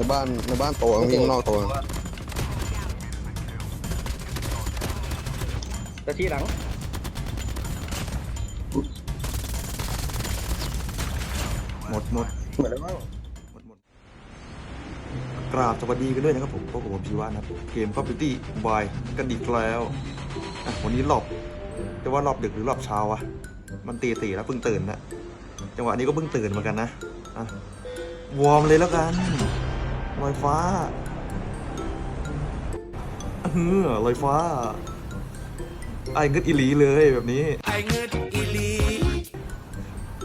ในบ้านในบ้านตัวมีข้างนอกตัวตะชี้หลังหมดหมดเหมือนแล้วมั้งหมดหมดกราบสวัสดีกันด้วยนะครับผมพวกผมพีวานะครับเกม Call of Duty Mobile กันอีกแล้วอะวันนี้รอบจะว่ารอบดึกหรือรอบเช้าวะมันตีตีแล้วเพิ่งตื่นนะจังหวะนี้ก็เพิ่งตื่นเหมือนกันนะอะวอร์มเลยแล้วกัน ลอยฟ้าเออลอยฟ้า ไอ้เงึดอีหลีเลยแบบนี้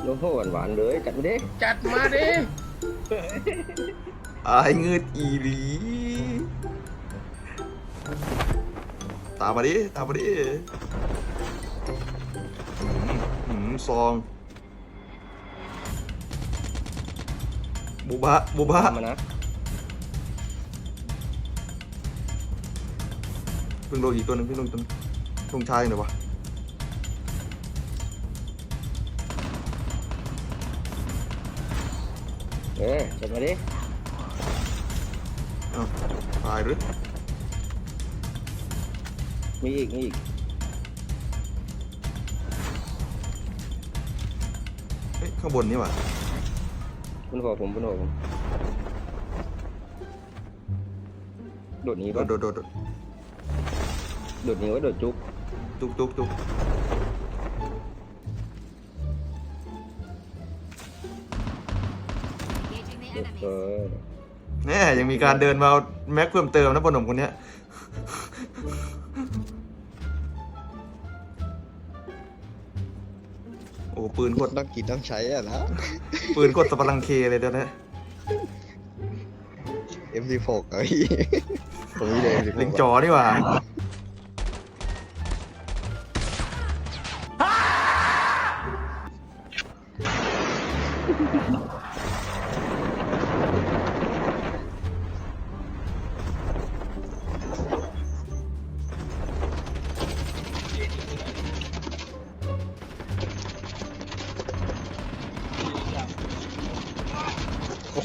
โอ้โหหวานๆเลยจัดมาดิจัดมาดิ ไอ้เงืดอีหลี ตามมาดิ ตามมาดิหืมหืมซองบูบะบูบะ ทำมานะ พิ่งโดนอีกตัวหนึงเพิ่งโดนตัวหนึงตรงชายหน่อยวะเออจัดมาดิอ้าวตายหรือมีอีกมีอีกเฮ้ยข้างบนนี่หว่ะบนหัวผมบนหัวผมโดดหนี้โดปะ ดโดดโดดโดด โดดหนี้ว่าโดดจุ๊บจุกจุกจุกเออแน่ยังมีการเดินมาเอาแม็กเพิ่มเติมนะปนมคนเนี้ย โอ้ปืนกดต้องกินต้องใช้อะนะ ปืนกดสปารังเคเลยเดี๋ยวนะ M16 เอ้ยผมมีเลย M16 เล็งจอนี่หว่า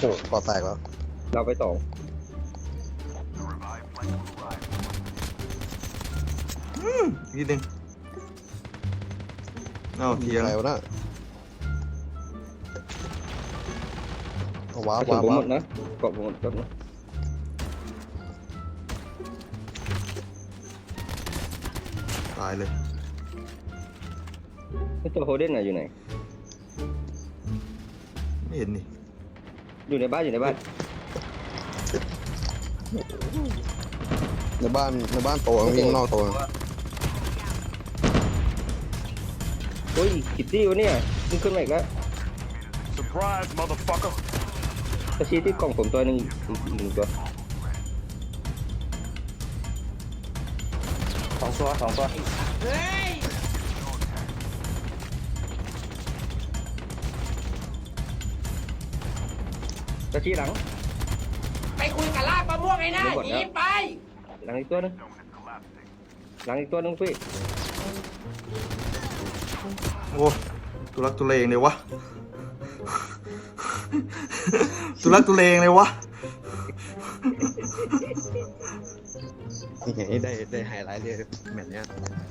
โอ้โหปอดแตกแล้วเราไปสองนิดนึงเอาเทียงอะไรวะน่ะเอาว้ากวระสุนว้าวผมว้าหมวดนะเกาะผมหมดครับนะตายเลยไอ้ตัวโฮเดนน่ะอยู่ไหน ไม่เห็นนี่ อยู่ในบ้านอยู่ในบ้านในบ้านในบ้านตัวมีข้างนอกตัวโอ้ยคิตตี้วะเนี่ยมึงขึ้นมาอีกแล้ว Surprise motherfucker ตะชี้ที่กล่องผมตัวหนึงอีกอีกหนึ่งตัวสองตัวสองตัว ตะชี้หลัง ไปคุยกับลากมะม่วงไอ้หน้าไม่หมดหแล้วนีไป หลังอีกตัวหนึงหลังอีกตัวหนึงพี่โอ้ทุลักทุเลงเลยวะทุลักทุเลงเลยวะ นี่ไงได้ได้ไฮไลท์เลยแมตช์เนี้ย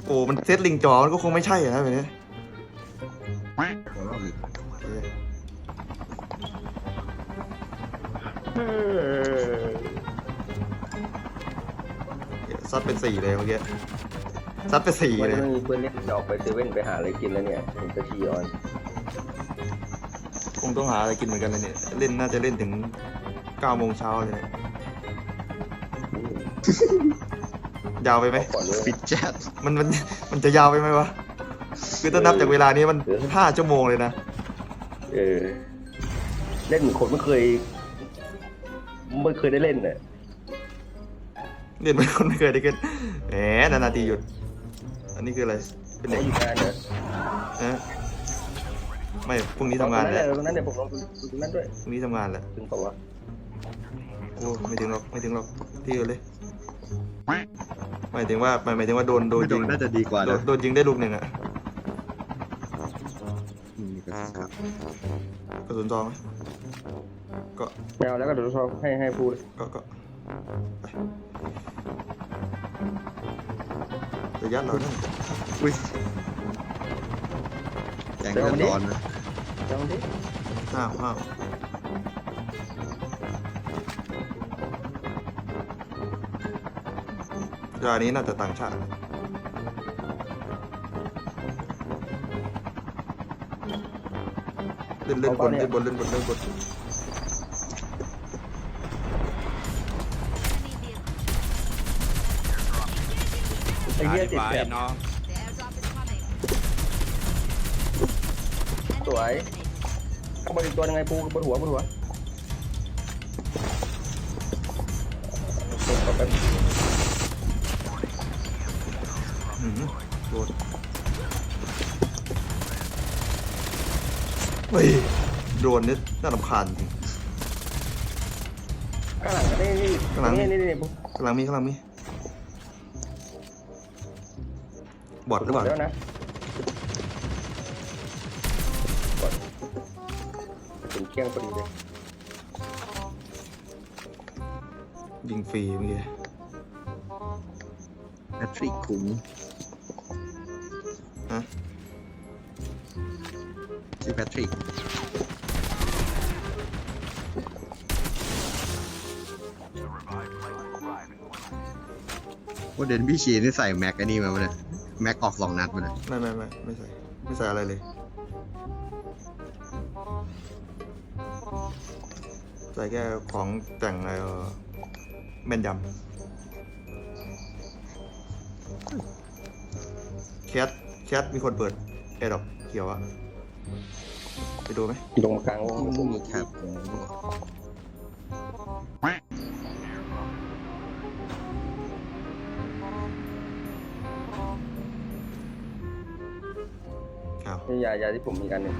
โอ้ มันเซตลิงจอมันก็คงไม่ใช่อะนะแบบนี้โซัดเป็นสี่เลยเมื่อกี้ซัดเป็นสี่วันเลนี้ย ไม่มีเพื่อนเล่นจะออกไปเซเว่นไปหาอะไรกินแล้วเนี่ยผมจะชี้ออนคงต้องหาอะไรกินเหมือนกันเลยเนี่ย เล่นน่าจะเล่นถึงเก้าโมงเช้าเลยเนี่ยยาวไปไหมก่อนเลยปิดแจ๊ดมันมันมันจะยาวไปไหมวะ คือถ้านับจากเวลานี้มันเออห้าชั่วโมงเลยนะ เออเล่นเหมือนคนไม่เคย ไม่เคยได้เล่นเนี่ยเรียนเป็นคนไม่เคยได้กินแหมนานๆทีหยุด อันนี้คืออะไร เป็นเขาเด็กอยู่งานเนี่ยนะไม่ พรุ่งนี้ทำงานแหละตรงนั้นเนี่ยผมลองดูตรงนั้นด้วย พรุ่งนี้ทำงานแหละถึงบอกว่าโอ้ไม่ถึงหรอก ไม่ถึงหรอกที่อื่นเลยหมายถึงว่าหมายหมายถึงว่าโดนโดนยิงน่าจะดีกว่าโดนะนโดนยิงได้ลูกหนึ่งอะกระสุนซองไหม ก็ไม่เอาแล้วก็เดี๋ยวเราให้ให้พูดก็ก็ไประยะเราเนี่ยอุ้ยแจงเดือดร้อนนะลองดิอ้าวอ้าวยานี้น่าจะต่างชาติเล่นเล่นบนเล่นบนเล่นบนเล่นบน ไอ้เหี้ยติดแบบน้องสวยข้างบนอีกตัวยังไงปูบนหัวบนหัวขอแป๊บหืมโดนเฮ้ยโดนนี่น่ารำคาญจริง ข้างหลังนี่นี่ข้างหลัง นี่นี่นี่ปู กำลังมีกำลังมี บอดหรือเปล่า แล้วนะกดถึงเที่ยงพอดีเลยยิงฟรีเมื่อกี้แพทริกคุ้มฮะชื่อแพทริกว่าเดนพี่ชีนี่ใส่แม็กไอ้นี่มาปะเนี่ย แม็กออกสองนัดมาเนี่ยไม่ไม่ไม่ไม่ใส่ไม่ใส่อะไรเลยใส่แค่ของแต่งเอ่อแม่นยำแคทแคทมีคนเปิดแอร์ดอกเขียวอะไปดูไหมลงมากลางวงไม่มีแคปอ้ นี่ยายาที่ผมมีอันหนึ่ง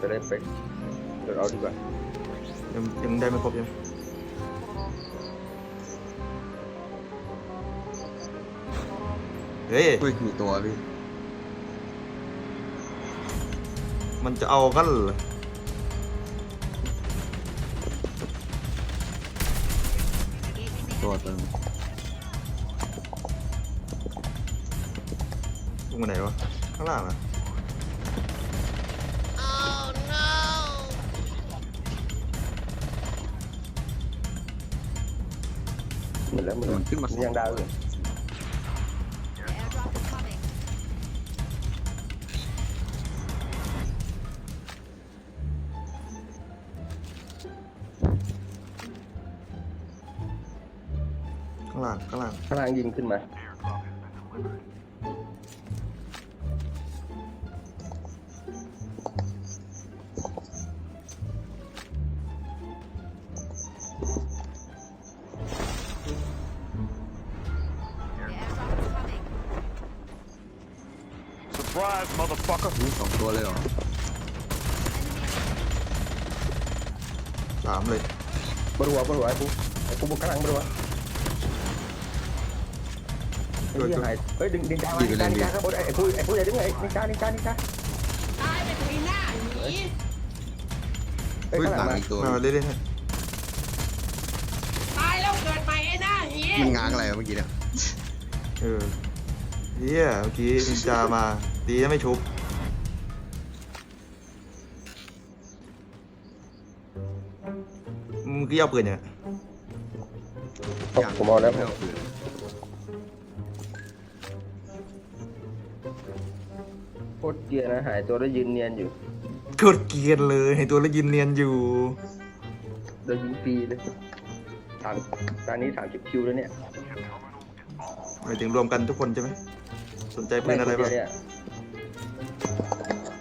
จะได้ไปเดี๋ยวเอาดีกว่ายังยังได้ไม่ครบยังเฮ้ยเฮ้ยมีตัวพี่ มันจะเอากันเหรอ ตัวเติมลงมาไหนวะ ข้างล่างเหรอหมดแล้วหมดแล้วมันขึ้นมาสอง ยังดาวอยู่ ข้างล่างข้างล่างข้างล่างยิงขึ้นมา Surprise, motherfucker. มีสองตัวเลยเหรอสามเลยบนหัวบนหัวไอ้ปุ๊ไอ้ปุ๊บนข้างหลังบนหัว ไอ้เหี้ยหายเฮ้ยดึงดึงดาวมาดึงดาวดึงดาวข้างบนไอ้ปุ๊ไอ้ปุ๊อย่าดึงไอ้ดึงดาวดึงดาวดึงดาวตายไปถึงหน้าหนีเฮ้ยเฮ้ยข้างหหลัลังงมาอีกตัวมาเล่นๆให้ตายแล้วเกิดใหม่ไอ้หน้าหีมันง้างอะไรวะเมื่อกี้เนี่ยเออเฮียเมื่อกี้นินจามาดีนะไม่ชุบมึงกี้เอาปืนเนี่ยผมเอาแล้วไม่เอาปืน กลียร์นะหายตัวแล้วยืนเนียนอยู่กดเกรียนเลยให้ตัวละยินเนียนอยู่โดนยิงฟรีเลยสามตอนนี้สามสิบคิวแล้วเนี่ยหมายถึงรวมกันทุกคนใช่ไหมสนใจปืนอะไรม่บ้างคนเดียวเนี่ย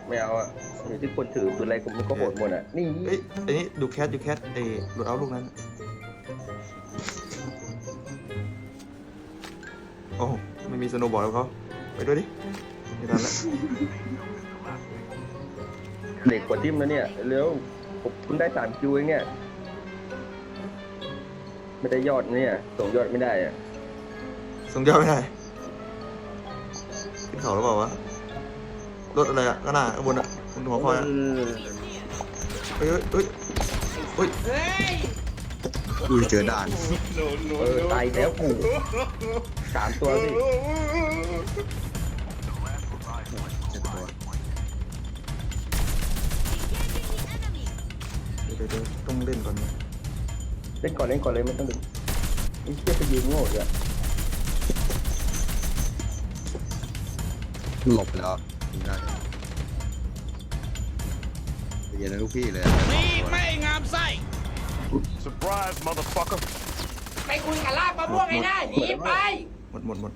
ไม่เอาอะอยู่ที่คนถือปืนอะไรผมมันก็โหดหมดอะนี่เอ้ยไอ้นี่ดูแคทดูแคทไอ้หลุดเอาลูกนั้นโอ้โหไม่มีสโนว์บอร์ดกับเขาไปด้วยดิไม่ทันละ เด็กกว่าทิมแล้วเนี่ยเร็วผมคุณได้สามคิวเองเนี่ย ไม่ได้ยอดเนี่ย ส่งยอดไม่ได้อะส่งยอดไม่ได้ขึ้นเขาหรือเปล่าวะรถอะไรอะก็น่าข้างบนอะบนหัวคอยอะเฮ้ยเฮ้ยเฮ้ยเฮ้ยเฮ้ยอุ้ยเจอด่านเออตายแล้วกูสามตัวพี่ เดี๋ยวเดี๋ยวเดี๋ยวต้องเล่นก่อนนะเล่นก่อนเล่นก่อนเลยไม่ต้องดึงไอ้เชี่ยไปยืนโง่เลยหลบแล้วยิงได้เย็นนะลูกพี่เลยมีไม่งามไส้ Surprise, motherfucker. ไปคุยกับลาบมะม่วงไอ้หน้าหนีไป หมดหมดหมด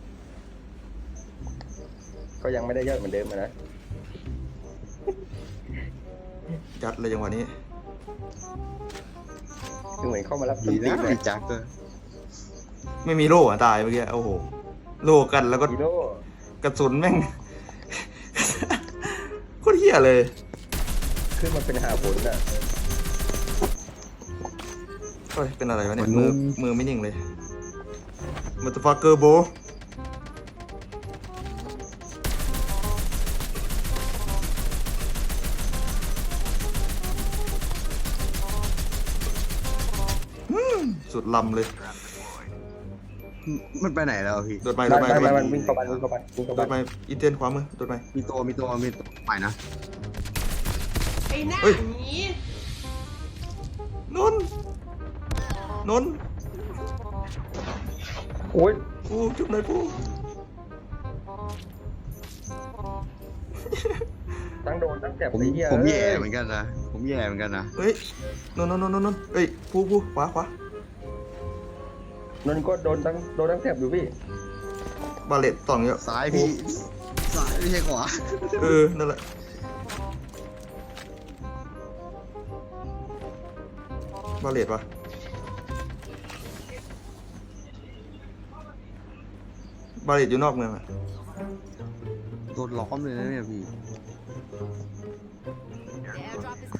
ก็ยังไม่ได้ยอดเหมือนเดิมอะนะยัดเลยจังหวะนี้ คือเหมือนเข้ามารับดีตีนะเลไอ้ยแจ็คก็ไม่มีโล่อะตายเมื่อกี้โอ้โหโล่กันแล้วก็ฮีโร่กระสุนแม่ง โคตรเหี้ยเลย ขึ้นมาเป็นหาผลอะ เฮ้ยเป็นอะไรวะเนี่ย มือมือไม่นิ่งเลยมัตฟักเกอร์โบ สุดลำเลย มันไปไหนแล้วพี่โดดไปไปโดดไปไปโดดไปไปมันวิ่งเข้าไปวิ่งเข้าไปวิ่งเข้าโดดไปไปอีเทนขวามือโดดไป มีตัวมีตัวมีตัวไปนะไอ้หน้าเฮ้ย หนีนนท์นนท์โอ้ยปูจุบหน่อยปูทั้งโดนทั้งแจ็บผมไอ้เหี้ยผมแย่เอ้ยเหมือนกันนะผมแย่เหมือนกันนะเฮ้ยนนท์นนท์นนท์นนท์เฮ้ยปูปูขวาขวา นนท์ก็โดนทั้งโดนทั้งแจ็บอยู่พี่บาเลตต่องเยอะซ้ายพี่ซ้ายไม่ใช่ขวาเออนั่นแหละบาเลตปะบาเลตอยู่นอกเมืองอะโดนล้อมเลยนะเนี่ยพี่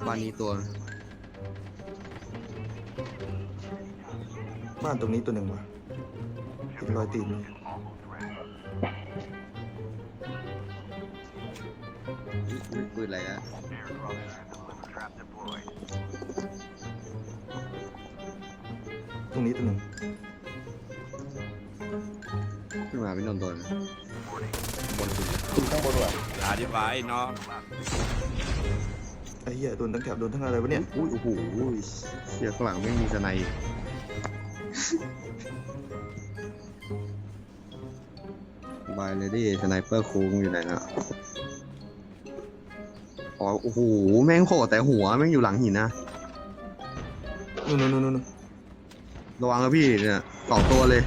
บ้านนี้ตัว บ้านตรงนี้ตัวหนึ่งวะเห็นรอยตีนไหมอุ๊ยปืนอะไรนะตรงนี้ตัวหนึ่งขึ้นมาเป็นนนท์ตัวนะบนสุดขึ้นข้างบนว่ะอธิบายน้องไอ้เหี้ยโดนทั้งแถบโดนทั้งอะไรวะเนี่ยอุ้ยโอ้โหเชียร์ข้างหลังไม่มีสไนด์ บายเลยดิสไนเปอร์คูงอยู่ไหนนะอ๋อโอ้โหแม่งโผล่แต่หัวแม่งอยู่หลังหินนะนู่นนู่นนู่นระวังนะพี่เนี่ยสองตัวเลย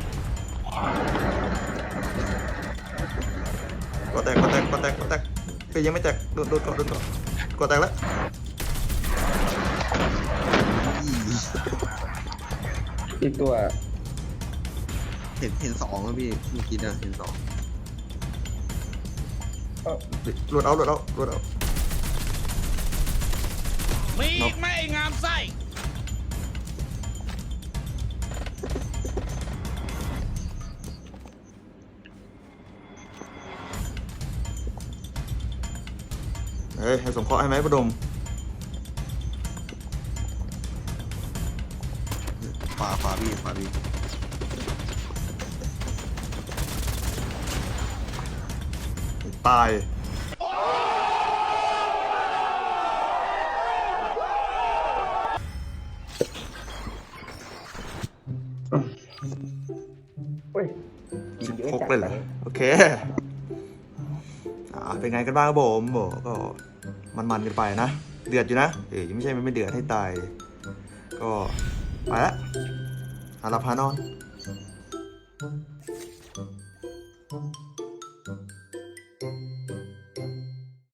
ก็แตกก็แตกก็แตกก็แตกเฮ้ยยังไม่แตกโดนโดนก่อนโดนก่อก็แตกแล้ว อีกตัวเห็นเห็นสองแล้วพี่เมื่อกี้นะเห็นสองเอ้าหลุดเอาหลุดเอาหลุดเอามีไม่งามไส้เฮ้ยให้สงเคราะห์ให้ไหมประดม พี่ขวาพี่ตาย เฮ้ยสิบเยอะหกจัดเลยเหรอ โอเค อ่า เป็นไงกันบ้างครับผมบอกก็มันๆกันไปนะ เดือดอยู่นะ เอ๋ยไม่ใช่มันไม่เดือดให้ตาย ก็ ไปละ อาลาพานอน